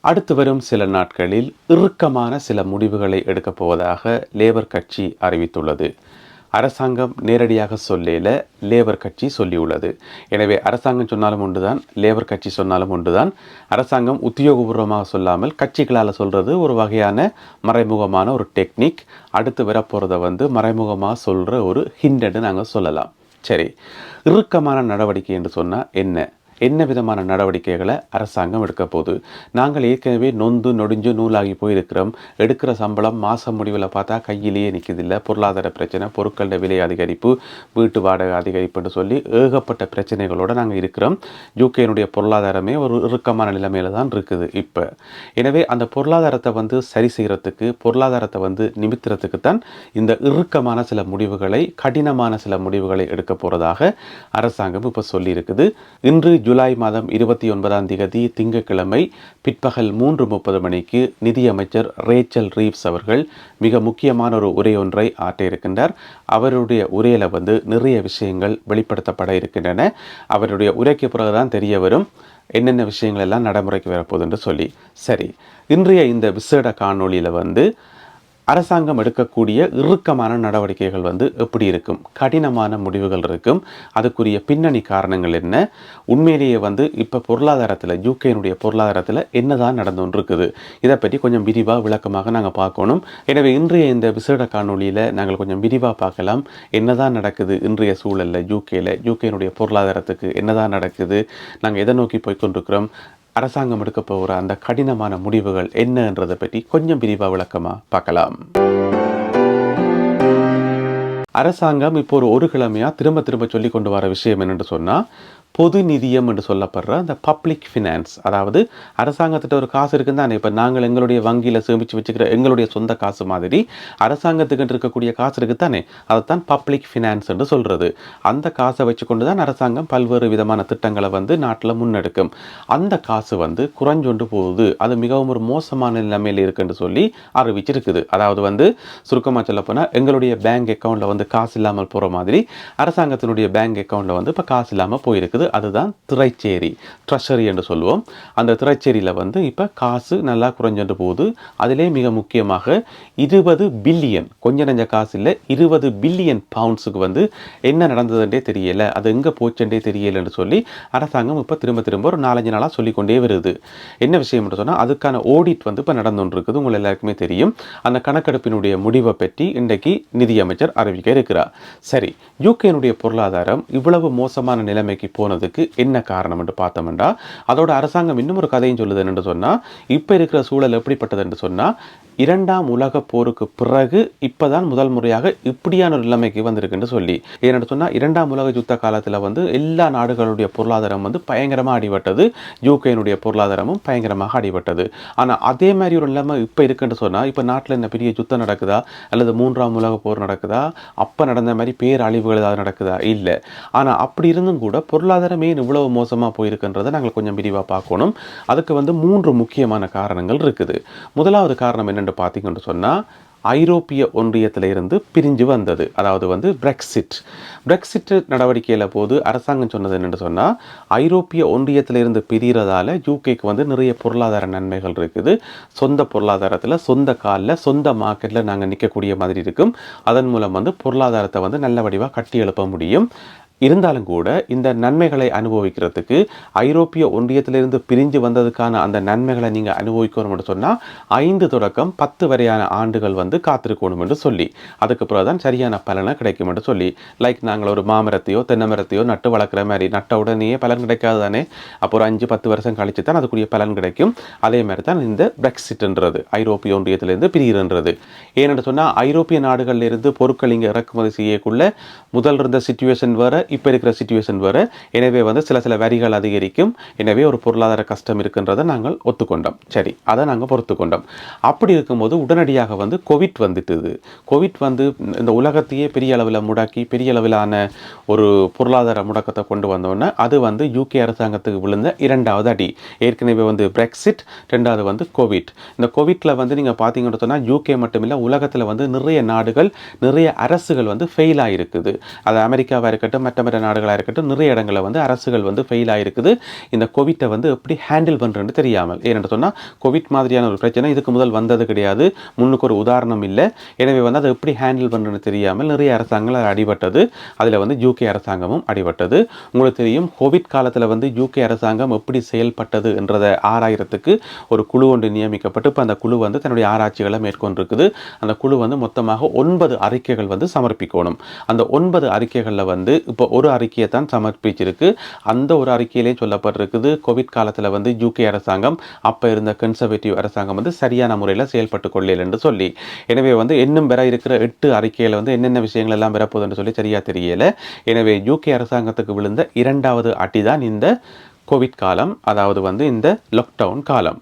அடுத்து வரும் சில நாட்களில் இறுக்கமான சில முடிவுகளை எடுக்கப் போவதாக லேபர் கட்சி அறிவித்துள்ளது. அரசாங்கம் நேரடியாக சொல்லையில் லேபர் கட்சி சொல்லியுள்ளது. எனவே அரசாங்கம் சொன்னாலும் ஒன்றுதான் லேபர் கட்சி சொன்னாலும் ஒன்றுதான். அரசாங்கம் உத்தியோகபூர்வமாக சொல்லாமல் கட்சிகளால் சொல்கிறது ஒரு வகையான மறைமுகமான ஒரு டெக்னிக். அடுத்து வரப்போகிறத வந்து மறைமுகமாக சொல்கிற ஒரு ஹிண்டன்னு நாங்கள் சொல்லலாம். சரி இறுக்கமான நடவடிக்கை என்று சொன்னால் என்ன? என்ன விதமான நடவடிக்கைகளை அரசாங்கம் எடுக்க போகுது? நாங்கள் ஏற்கனவே நொந்து நொடிஞ்சு நூலாகி போயிருக்கிறோம். எடுக்கிற சம்பளம் மாதம் முடிவில் பார்த்தா கையிலேயே நிற்கிதில்லை பொருளாதார பிரச்சனை பொருட்களோட விலை அதிகரிப்பு வீட்டு வாடகை அதிகரிப்புன்னு சொல்லி ஏகப்பட்ட பிரச்சனைகளோடு நாங்கள் இருக்கிறோம். யூகேனுடைய பொருளாதாரமே ஒரு இறுக்கமான நிலைமையில தான் இருக்குது இப்போ. எனவே அந்த பொருளாதாரத்தை வந்து சரி செய்கிறதுக்கு பொருளாதாரத்தை வந்து நிமித்துறதுக்கு தான் இந்த இறுக்கமான சில முடிவுகளை கடினமான சில முடிவுகளை எடுக்க போகிறதாக அரசாங்கம் இப்போ சொல்லியிருக்குது. இன்று ஜூலை மாதம் இருபத்தி ஒன்பதாம் தேதி திங்கட்கிழமை பிற்பகல் மூன்று முப்பது மணிக்கு நிதியமைச்சர் ரேச்சல் ரீவ்ஸ் அவர்கள் மிக முக்கியமான ஒரு உரை ஒன்றை ஆற்ற இருக்கின்றார் அவருடைய உரையில் வந்து நிறைய விஷயங்கள் வெளிப்படுத்தப்பட இருக்கின்றன. அவருடைய உரைக்கு பிறகுதான் தெரிய வரும். என்னென்ன விஷயங்கள் எல்லாம் நடைமுறைக்கு வரப்போகுதுன்னு சொல்லி. சரி இன்றைய இந்த விசேட காணொளியில் வந்து அரசாங்கம் எடுக்கக்கூடிய இறுக்கமான நடவடிக்கைகள் வந்து எப்படி இருக்கும்? கடினமான முடிவுகள் இருக்கும். அதுக்குரிய பின்னணி காரணங்கள் என்ன? உண்மையிலேயே வந்து இப்போ பொருளாதாரத்தில் யூகேனுடைய பொருளாதாரத்தில் என்னதான் நடந்து இருக்குது இதை பற்றி கொஞ்சம் விரிவாக விளக்கமாக நாங்கள் பார்க்கணும். எனவே இன்றைய இந்த விசேட காணொளியில் நாங்கள் கொஞ்சம் விரிவாக பார்க்கலாம். என்னதான் நடக்குது இன்றைய சூழலில் யூகேல யூகேனுடைய பொருளாதாரத்துக்கு என்னதான் நடக்குது? நாங்கள் எதை நோக்கி போய் கொண்டிருக்கிறோம் அரசாங்கம் எடுக்க போகிற அந்த கடினமான முடிவுகள் என்னன்றதை பற்றி கொஞ்சம் விரிவாக விளக்கமாக பார்க்கலாம். அரசாங்கம் இப்போ ஒரு ஒரு கிழமையாக திரும்ப திரும்ப சொல்லி கொண்டு வர விஷயம் என்னென்று சொன்னால் பொது நிதியம் என்று சொல்லப்படுற அந்த பப்ளிக் ஃபினான்ஸ் அதாவது அரசாங்கத்திட்ட ஒரு காசு இருக்குன்னு தானே இப்போ நாங்கள் எங்களுடைய வங்கியில் சேமித்து வச்சுக்கிற எங்களுடைய சொந்த காசு மாதிரி அரசாங்கத்துக்கிட்ட இருக்கக்கூடிய காசு இருக்குது தானே அதைத்தான் பப்ளிக் ஃபினான்ஸ் என்று சொல்கிறது அந்த காசை வச்சுக்கொண்டு தான் அரசாங்கம் பல்வேறு விதமான திட்டங்களை வந்து நாட்டில் முன்னெடுக்கும். அந்த காசு வந்து குறைஞ்சொண்டு போகுது. அது மிகவும் ஒரு மோசமான நிலைமையில் இருக்குன்னு சொல்லி அறிவிச்சிருக்குது. அதாவது வந்து சுருக்கமாக சொல்லப்போனால் எங்களுடைய பேங்க் அக்கௌண்ட்டில் வந்து காசு இல்லாமல் போகிற மாதிரி அரசாங்கத்தினுடைய பேங்க் அக்கௌண்ட்டில் வந்து இப்போ காசு இல்லாமல் போயிருக்குது. அதுதான் திரைச்சேரி ட்ரெஷரி என்று சொல்லுவோம் அந்த திரைச்சேரியில் வந்து இப்போ காசு நல்லா குறைஞ்சுட்டு போகுது அதிலே மிக முக்கியமாக இருபது பில்லியன் கொஞ்ச நஞ்ச காசு இல்லை இருபது பில்லியன் பவுண்ட்ஸுக்கு வந்து என்ன நடந்ததுன்றே தெரியலை. அது எங்கே போச்சுன்றே தெரியலைன்னு சொல்லி அரசாங்கம் இப்போ திரும்ப திரும்ப ஒரு நாலஞ்சு நாளாக சொல்லிக்கொண்டே வருது. என்ன விஷயம் சொன்னால் அதுக்கான ஆடிட் வந்து இப்போ நடந்து இருக்குது உங்கள் எல்லாருக்குமே தெரியும். அந்த கணக்கெடுப்பினுடைய முடிவை பற்றி இன்றைக்கு நிதியமைச்சர் அறிவிக்க இருக்கிறார் சரி யூகேனுடைய பொருளாதாரம் இவ்வளவு மோசமான நிலைமைக்கு போனதுக்கு என்ன காரணம் என்று பார்த்தோம்னா அதோட அரசாங்கம் இன்னும் ஒரு கதையும் சொல்லுது என்று சொன்னால் இப்போ இருக்கிற சூழல் எப்படிப்பட்டது என்று சொன்னால் இரண்டாம் உலக போருக்கு பிறகு இப்போதான் முதல் முறையாக இப்படியான ஒரு நிலைமைக்கு வந்திருக்குன்னு சொல்லி ஏன்னு சொன்னால் இரண்டாம் உலக யுத்த காலத்தில் வந்து எல்லா நாடுகளுடைய பொருளாதாரம் வந்து பயங்கரமாக அடிபட்டது. யூகேனுடைய பொருளாதாரமும் பயங்கரமாக அடிபட்டது. ஆனால் அதே மாதிரி ஒரு நிலைமை இப்போ இருக்குன்னு சொன்னால் இப்போ நாட்டில் என்ன பெரிய யுத்தம் நடக்குதா? அல்லது மூன்றாம் உலக போர் நடக்குதா? அப்போ நடந்த மாதிரி பேரழிவுகள் ஏதாவது நடக்குதா? இல்லை. ஆனால் அப்படி இருந்தும் கூட பொருளாதாரம் ஏன் இவ்வளவு மோசமாக போயிருக்குன்றதை நாங்கள் கொஞ்சம் விரிவாக பார்க்கணும். அதுக்கு வந்து மூன்று முக்கியமான காரணங்கள் இருக்குது. முதலாவது காரணம் என்னென்னு பார்த்தீங்கன்னு சொன்னால் ஐரோப்பிய ஒன்றியத்திலிருந்து பிரிஞ்சு வந்தது. அதாவது வந்து பிரெக்சிட் பிரெக்சிட் நடவடிக்கையில் போது அரசாங்கம் சொன்னது என்னென்னு சொன்னால் ஐரோப்பிய ஒன்றியத்திலிருந்து பிரிகிறதால யூகேக்கு வந்து நிறைய பொருளாதார நன்மைகள் இருக்குது. சொந்த பொருளாதாரத்தில் சொந்த காலில் சொந்த மார்க்கெட்டில் நாங்கள் நிற்கக்கூடிய மாதிரி இருக்கும். அதன் மூலம் வந்து பொருளாதாரத்தை வந்து நல்ல வடிவாக கட்டி எழுப்ப முடியும். இருந்தாலும் கூட இந்த நன்மைகளை அனுபவிக்கிறதுக்கு ஐரோப்பிய ஒன்றியத்திலிருந்து பிரிஞ்சு வந்ததுக்கான அந்த நன்மைகளை நீங்கள் அனுபவிக்கணும்னு சொன்னால் ஐந்து தொடக்கம் பத்து வரையான ஆண்டுகள் வந்து காத்திருக்கணும் என்று சொல்லி அதுக்கு பிறகு தான் சரியான பலனை கிடைக்கும் என்று சொல்லி லைக் நாங்கள் ஒரு மாமரத்தையோ தென்னை மரத்தையோ நட்டு வளர்க்குற மாதிரி நட்ட உடனேயே பலன் கிடைக்காது தானே? அப்போ ஒரு அஞ்சு பத்து வருஷம் கழிச்சு தான் அதுக்குரிய பலன் கிடைக்கும். அதே மாதிரி தான் இந்த பிரெக்சிட்ன்றது ஐரோப்பிய ஒன்றியத்திலிருந்து பிரிகிறன்றது ஏனென்று சொன்னால் ஐரோப்பிய நாடுகளில் இருந்து பொருட்கள் இங்கே இறக்குமதி செய்யக்குள்ள முதல் இருந்த சுச்சுவேஷன் வேறு இப்போ இருக்கிற சுச்சுவேஷன் வேறு. எனவே வந்து சில சில வரிகள் அதிகரிக்கும். எனவே ஒரு பொருளாதார கஷ்டம் இருக்குன்றதை நாங்கள் ஒத்துக்கொண்டோம். சரி அதை நாங்கள் பொறுத்துக்கொண்டோம். அப்படி இருக்கும்போது உடனடியாக வந்து கோவிட் வந்துட்டுது. கோவிட் வந்து இந்த உலகத்தையே பெரிய அளவில் முடக்கி பெரிய அளவிலான ஒரு பொருளாதார முடக்கத்தை கொண்டு வந்தோன்னே அது வந்து யூகே அரசாங்கத்துக்கு விழுந்த இரண்டாவது அடி. ஏற்கனவே வந்து பிரெக்சிட் ரெண்டாவது வந்து கோவிட் இந்த கோவிட்டில் வந்து நீங்கள் பார்த்தீங்கன்னு சொன்னால் யூகே மட்டுமில்லை உலகத்தில் வந்து நிறைய நாடுகள் நிறைய அரசுகள் வந்து ஃபெயில் ஆகிருக்குது அது அமெரிக்காவாக இருக்கட்டும் மற்ற மற்ற நாடுகளாக இருக்கட்டும் நிறைய இடங்களில் வந்து அரசுகள் வந்து ஃபெயில் ஆகிருக்குது இந்த கோவிட்டை வந்து எப்படி ஹேண்டில் பண்ணுறேன்னு தெரியாமல். ஏன்னு சொன்னால் கோவிட் மாதிரியான ஒரு பிரச்சனை இதுக்கு முதல் வந்தது கிடையாது. முன்னுக்கு ஒரு உதாரணம் இல்லை. எனவே வந்து அதை எப்படி ஹேண்டில் பண்ணுறேன்னு தெரியாமல் நிறைய அரசாங்கங்கள் அது அடிபட்டது. அதில் வந்து யூகே அரசாங்கமும் அடிபட்டது. உங்களுக்கு தெரியும் கோவிட் காலத்தில் வந்து யூகே அரசாங்கம் எப்படி செயல்பட்டது என்றதை ஆராயிரத்துக்கு ஒரு குழு ஒன்று நியமிக்கப்பட்டு இப்போ அந்த குழு வந்து தன்னுடைய ஆராய்ச்சிகளை மேற்கொண்டிருக்குது. அந்த குழு வந்து மொத்தமாக ஒன்பது அறிக்கைகள் வந்து சமர்ப்பிக்கணும். அந்த ஒன்பது அறிக்கைகளில் வந்து இப்போ ஒரு அறிக்கையை தான் சமர்ப்பிச்சிருக்கு. அந்த ஒரு அறிக்கையிலே சொல்லப்பட்டிருக்குது கோவிட் காலத்தில் வந்து யூகே அரசாங்கம் அப்போ இருந்த கன்சர்வேட்டிவ் அரசாங்கம் வந்து சரியான முறையில் செயல்பட்டு கொள்ளல என்று சொல்லி. எனவே வந்து இன்னும் பெற இருக்கிற எட்டு அறிக்கையில் வந்து என்னென்ன விஷயங்கள் எல்லாம் பெறப்போகுதுன்னு சொல்லி சரியாக தெரியலை. எனவே யூகே அரசாங்கத்துக்கு விழுந்த இரண்டாவது அடி தான் இந்த கோவிட் காலம் அதாவது வந்து இந்த லாக்டவுன் காலம்.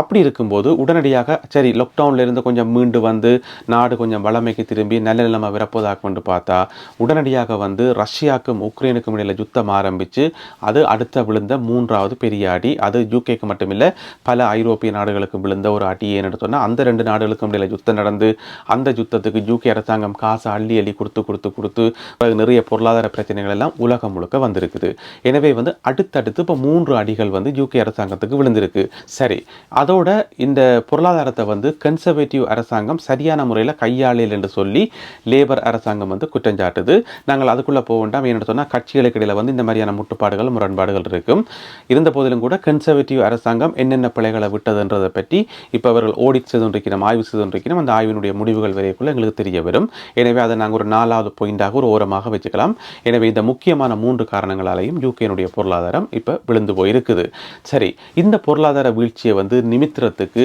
அப்படி இருக்கும்போது உடனடியாக சரி லாக்டவுன்லேருந்து கொஞ்சம் மீண்டு வந்து நாடு கொஞ்சம் வளமைக்கு திரும்பி நல்ல நிலைமை வரப்போதாக கொண்டு பார்த்தா உடனடியாக வந்து ரஷ்யாவுக்கும் உக்ரைனுக்கும் இடையில் யுத்தம் ஆரம்பித்து அது அடுத்த விழுந்த மூன்றாவது பெரிய அடி. அது யூகேக்கு மட்டுமில்லை பல ஐரோப்பிய நாடுகளுக்கும் விழுந்த ஒரு அடி. ஏன்னு சொன்னால் அந்த ரெண்டு நாடுகளுக்கும் இடையில் யுத்தம் நடந்து அந்த யுத்தத்துக்கு யூகே அரசாங்கம் காசை அள்ளி அள்ளி கொடுத்து கொடுத்து கொடுத்து நிறைய பொருளாதார பிரச்சனைகள் எல்லாம் உலகம் முழுக்க வந்திருக்குது. எனவே வந்து அடுத்தடுத்து இப்போ மூன்று அடிகள் வந்து யூகே அரசாங்கத்துக்கு விழுந்திருக்கு. சரி அதோட இந்த பொருளாதாரத்தை வந்து கன்சர்வேட்டிவ் அரசாங்கம் சரியான முறையில் கையாளல் என்று சொல்லி லேபர் அரசாங்கம் வந்து குற்றஞ்சாட்டுது நாங்கள் அதுக்குள்ளே போக வேண்டாம். ஏன்னு சொன்னால் கட்சிகளுக்கு இடையில் வந்து இந்த மாதிரியான முட்டுப்பாடுகள் முரண்பாடுகள் இருக்கும். இருந்த போதிலும் கூட கன்சர்வேட்டிவ் அரசாங்கம் என்னென்ன பிழைகளை விட்டதுன்றதை பற்றி இப்போ அவர்கள் ஓடிட் செய்து கொண்டிருக்கிறோம் ஆய்வு செய்து கொண்டிருக்கிறோம் அந்த ஆய்வினுடைய முடிவுகள் வரைக்குள்ள எங்களுக்கு தெரிய வரும். எனவே அதை நாங்கள் ஒரு நாலாவது பாயிண்டாக ஒரு ஓரமாக வச்சுக்கலாம். எனவே இந்த முக்கியமான மூன்று காரணங்களாலையும் யூகேனுடைய பொருளாதாரம் இப்போ விழுந்து போயிருக்குது. சரி இந்த பொருளாதார வீழ்ச்சியை வந்து நிமித்திரத்துக்கு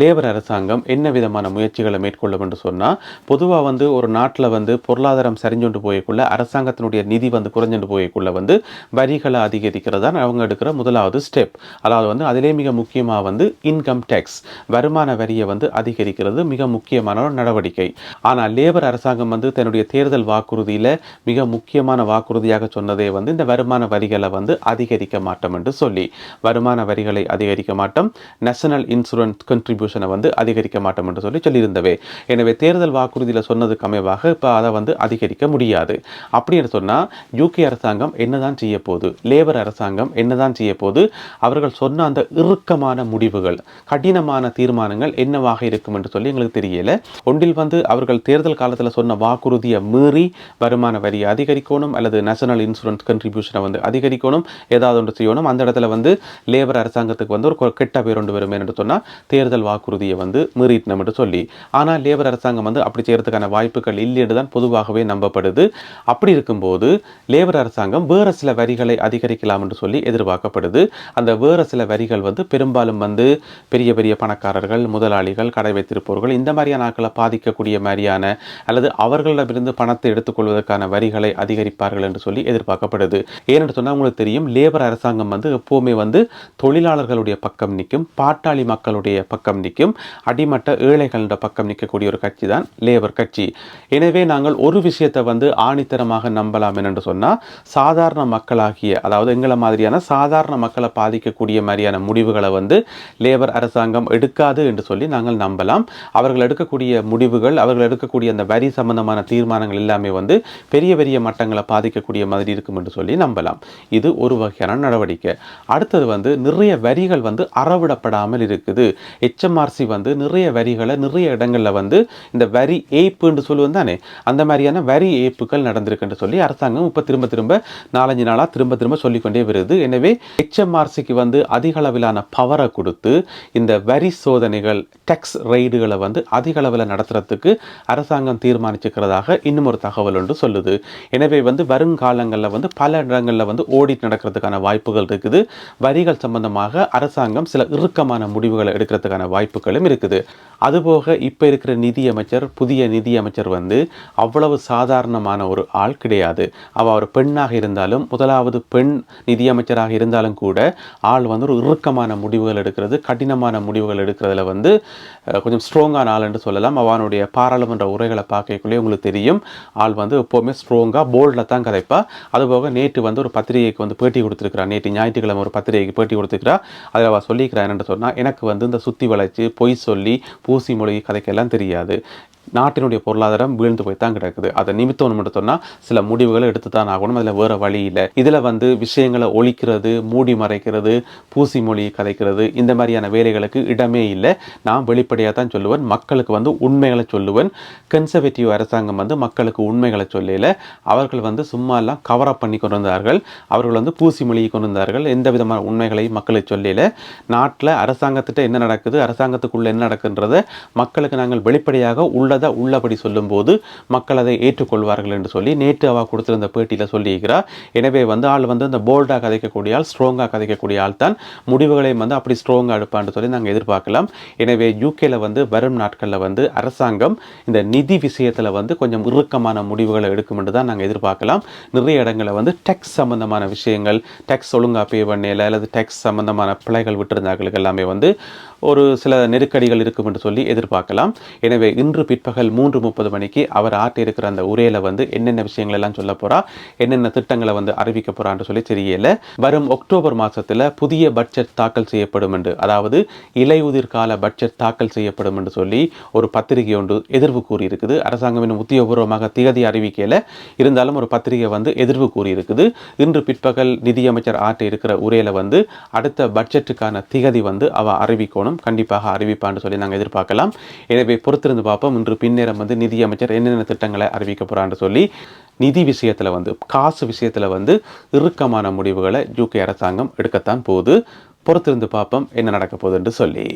லேபர் அரசாங்கம் என்ன விதமான முயற்சிகளை மேற்கொள்ளும் என்று சொன்னால் பொதுவாக வந்து ஒரு நாட்டில் வந்து பொருளாதாரம் சரிஞ்சொண்டு போயக்குள்ள அரசாங்கத்தினுடைய நிதி வந்து குறைஞ்சொண்டு போயக்குள்ள வந்து வரிகளை அதிகரிக்கிறது தான் அவங்க எடுக்கிற முதலாவது ஸ்டெப் அதாவது வந்து அதிலே மிக முக்கியமாக வந்து இன்கம் டேக்ஸ் வருமான வரியை வந்து அதிகரிக்கிறது மிக முக்கியமான ஒரு நடவடிக்கை. ஆனால் லேபர் அரசாங்கம் வந்து தன்னுடைய தேர்தல் வாக்குறுதியில் மிக முக்கியமான வாக்குறுதியாக சொன்னதே வந்து இந்த வருமான வரிகளை வந்து அதிகரிக்க மாட்டோம் என்று சொல்லி வருமான வரிகளை அதிகரிக்க மாட்டோம். நேஷனல் இன்சூரன்ஸ் கண்ட்ரிபியூ கான்ட்ரிபியூஷனை வந்து அதிகரிக்க மாட்டோம் என்று சொல்லி சொல்லியிருந்தவை. எனவே தேர்தல் வாக்குறுதியில் சொன்னதுக்கு அமைவாக இப்போ அதை வந்து அதிகரிக்க முடியாது. அப்படின்னு சொன்னால் யூகே அரசாங்கம் என்னதான் செய்ய போகுது லேபர் அரசாங்கம் என்னதான் செய்ய போகுது அவர்கள் சொன்ன அந்த இறுக்கமான முடிவுகள் கடினமான தீர்மானங்கள் என்னவாக இருக்கும் என்று சொல்லி எங்களுக்கு தெரியல. ஒன்றில் வந்து அவர்கள் தேர்தல் காலத்தில் சொன்ன வாக்குறுதியை மீறி வருமான வரியை அதிகரிக்கணும் அல்லது நேஷனல் இன்சூரன்ஸ் கண்ட்ரிபியூஷனை வந்து அதிகரிக்கணும் ஏதாவது ஒன்று செய்யணும். அந்த இடத்துல வந்து லேபர் அரசாங்கத்துக்கு வந்து ஒரு கெட்ட பேர் ஒன்று வரும் என்று சொன்னால் தேர்தல் வாக்குறுதியை வந்து மீறிட்டோம் என்று சொல்லி ஆனால் லேபர் அரசாங்கம் வந்து அப்படி செய்யறதுக்கான வாய்ப்புகள் இல்லைன்னு தான் பொதுவாகவே நம்பப்படுது. அப்படி இருக்கும்போது லேபர் அரசாங்கம் வேறு சில வரிகளை அதிகரிக்கலாம் என்று சொல்லி எதிர்பார்க்கப்படுது. அந்த வேறு சில வரிகள் வந்து பெரும்பாலும் வந்து பெரிய பெரிய பணக்காரர்கள் முதலாளிகள் கடை வைத்திருப்பவர்கள் இந்த மாதிரியான ஆட்களை பாதிக்கக்கூடிய மாதிரியான அல்லது அவர்களிடமிருந்து பணத்தை எடுத்துக்கொள்வதற்கான வரிகளை அதிகரிப்பார்கள் என்று சொல்லி எதிர்பார்க்கப்படுது. ஏனென்று சொன்னால் உங்களுக்கு தெரியும் லேபர் அரசாங்கம் வந்து எப்போவுமே வந்து தொழிலாளர்களுடைய பக்கம் நிற்கும் பாட்டாளி மக்களுடைய பக்கம் நிற்கும். அடிமட்ட ஏழைகளோட பக்கம் நிற்கக்கூடிய ஒரு கட்சி தான் லேபர் கட்சி. எனவே நாங்கள் ஒரு விஷயத்தை வந்து ஆணித்தரமாக நம்பலாம் என்று சொன்னால் சாதாரண மக்களாகிய அதாவது எங்களை மாதிரியான சாதாரண மக்களை பாதிக்கக்கூடிய மாதிரியான முடிவுகளை வந்து லேபர் அரசாங்கம் எடுக்காது என்று சொல்லி நாங்கள் நம்பலாம். அவர்கள் எடுக்கக்கூடிய முடிவுகள் அவர்கள் எடுக்கக்கூடிய அந்த வரி சம்பந்தமான தீர்மானங்கள் எல்லாமே வந்து பெரிய பெரிய மட்டங்களை பாதிக்கக்கூடிய மாதிரி இருக்கும் என்று சொல்லி நம்பலாம். இது ஒரு வகையான நடவடிக்கை. அடுத்தது வந்து நிறைய வரிகள் வந்து அறவிடப்படாமல் இருக்குது. ஹெச்எம்ஆர்சி வந்து நிறைய வரிகளை நிறைய இடங்களில் வந்து இந்த வரி ஏய்ப்புன்னு சொல்லுவோம் தானே? அந்த மாதிரியான வரி ஏய்ப்புகள் நடந்திருக்குன்னு சொல்லி அரசாங்கம் இப்போ திரும்ப திரும்ப நாலஞ்சு நாளாக திரும்ப திரும்ப சொல்லிக்கொண்டே வருது. எனவே ஹெச்எம்ஆர்சிக்கு வந்து அதிக அளவிலான பவரை கொடுத்து இந்த வரி சோதனைகள் டெக்ஸ் ரெய்டுகளை வந்து அதிக அளவில் நடத்துறதுக்கு அரசாங்கம் தீர்மானிச்சுக்கிறதாக இன்னும் ஒரு தகவல் ஒன்று சொல்லுது. எனவே வந்து வருங்காலங்களில் வந்து பல இடங்களில் வந்து ஓடிட் நடக்கிறதுக்கான வாய்ப்புகள் இருக்குது. வரிகள் சம்பந்தமாக அரசாங்கம் சில இறுக்கமான முடிவுகளை எடுக்கிறதுக்கான வாய்ப்புகளும் இருக்குது. அதுபோக இப்போ இருக்கிற நிதியமைச்சர் புதிய நிதியமைச்சர் வந்து அவ்வளவு சாதாரணமான ஒரு ஆள் கிடையாது. அவள் ஒரு பெண்ணாக இருந்தாலும் முதலாவது பெண் நிதியமைச்சராக இருந்தாலும் கூட ஆள் வந்து ஒரு இறுக்கமான முடிவுகள் எடுக்கிறது கடினமான முடிவுகள் எடுக்கிறதுல வந்து கொஞ்சம் ஸ்ட்ராங்கான ஆள் என்று சொல்லலாம். அவனுடைய பாராளுமன்ற உரைகளை பார்க்கக்குள்ளே உங்களுக்கு தெரியும். ஆள் வந்து எப்போவுமே ஸ்ட்ராங்காக போல்டில் தான் கதைப்பா. அதுபோக நேற்று வந்து ஒரு பத்திரிகைக்கு வந்து பேட்டி கொடுத்துருக்கிறா நேற்று ஞாயிற்றுக்கிழமை ஒரு பத்திரிகைக்கு பேட்டி கொடுத்துருக்கிறா அதில் அவள் சொல்லிக்கிறா என்னென்று சொன்னால் எனக்கு வந்து இந்த சுத்தி வளைச்சு பொய் சொல்லி பூசி மொழி கதைக்கெல்லாம் தெரியாது. நாட்டினுடைய பொருளாதாரம் வீழ்ந்து போய் தான் கிடக்குது. அதை நிமித்தம் மட்டும் சொன்னால் சில முடிவுகளை எடுத்து தான் ஆகணும். அதில் வேறு வழி இல்லை. இதில் வந்து விஷயங்களை ஒழிக்கிறது மூடி மறைக்கிறது பூசி மொழியை கதைக்கிறது இந்த மாதிரியான வேலைகளுக்கு இடமே இல்லை. நான் வெளிப்படையாக தான் சொல்லுவேன். மக்களுக்கு வந்து உண்மைகளை சொல்லுவேன். கன்சர்வேட்டிவ் அரசாங்கம் வந்து மக்களுக்கு உண்மைகளை சொல்லல. அவர்கள் வந்து சும்மா எல்லாம் கவரப் பண்ணி கொண்டு வந்தார்கள் அவர்கள் வந்து பூசி மொழியை கொண்டு வந்தார்கள் எந்த விதமான உண்மைகளை மக்களுக்கு சொல்லல. நாட்டில் அரசாங்கத்திட்ட என்ன நடக்குது? அரசாங்கத்துக்குள்ளே என்ன நடக்குன்றதை மக்களுக்கு நாங்கள் வெளிப்படையாக உள்ள உள்ளதை உள்ளபடி சொல்லும்போது மக்கள் அதை ஏற்றுக்கொள்வார்கள் என்று சொல்லி நேற்று அவ கொடுத்திருந்த பேட்டியில் சொல்லியிருக்கிறார் எனவே வந்து ஆள் வந்து இந்த போல்டாக கதைக்கக்கூடிய ஆள் ஸ்ட்ராங்காக கதைக்கக்கூடிய ஆள் தான். முடிவுகளையும் வந்து அப்படி ஸ்ட்ராங்காக எடுப்பான்னு சொல்லி நாங்கள் எதிர்பார்க்கலாம். எனவே யூகேல வந்து வரும் நாட்களில் வந்து அரசாங்கம் இந்த நிதி விஷயத்தில் வந்து கொஞ்சம் இறுக்கமான முடிவுகளை எடுக்கும் என்று தான் நாங்கள் எதிர்பார்க்கலாம். நிறைய இடங்களில் வந்து டேக்ஸ் சம்பந்தமான விஷயங்கள் டேக்ஸ் ஒழுங்காக பே பண்ணல அல்லது டேக்ஸ் சம்பந்தமான பிழைகள் விட்டிருந்தார்களுக்கு எல்லாமே வந்து ஒரு சில நெருக்கடிகள் இருக்கும் என்று சொல்லி எதிர்பார்க்கலாம். எனவே இன்று பிற்பகல் மூன்று முப்பது மணிக்கு அவர் ஆட்டியிருக்கிற அந்த உரையில வந்து என்னென்ன விஷயங்கள் எல்லாம் சொல்ல போறா என்னென்ன திட்டங்களை வந்து அறிவிக்க போறான்னு சொல்லி தெரியல. வரும் அக்டோபர் மாசத்துல புதிய பட்ஜெட் தாக்கல் செய்யப்படும் என்று அதாவது இலையுதிர் கால பட்ஜெட் தாக்கல் செய்யப்படும் என்று சொல்லி ஒரு பத்திரிகை ஒன்று எதிர்வு கூறியிருக்குது. அரசாங்கம் இன்னும் உத்தியோகபூர்வமாக திகதி அறிவிக்கையில் இருந்தாலும் ஒரு பத்திரிகை வந்து எதிர்வு கூறியிருக்குது. இன்று பிற்பகல் நிதியமைச்சர் ஆட்ட இருக்கிற உரையில வந்து அடுத்த பட்ஜெட்டுக்கான திகதி வந்து அவ அறிவிக்கணும். கண்டிப்பாக அறிவிப்பான்னு சொல்லி நாங்கள் எதிர்பார்க்கலாம். எனவே பொறுத்திருந்து பார்ப்போம். இன்று பின்னேரம் வந்து நிதியமைச்சர் என்னென்ன திட்டங்களை அறிவிக்க போகிறான்னு சொல்லி நிதி விஷயத்தில் வந்து காசு விஷயத்தில் வந்து இறுக்கமான முடிவுகளை யூகே அரசாங்கம் எடுக்கத்தான் போகுது. பொறுத்திருந்து பார்ப்போம் என்ன நடக்க போகுதுன்னு சொல்லி.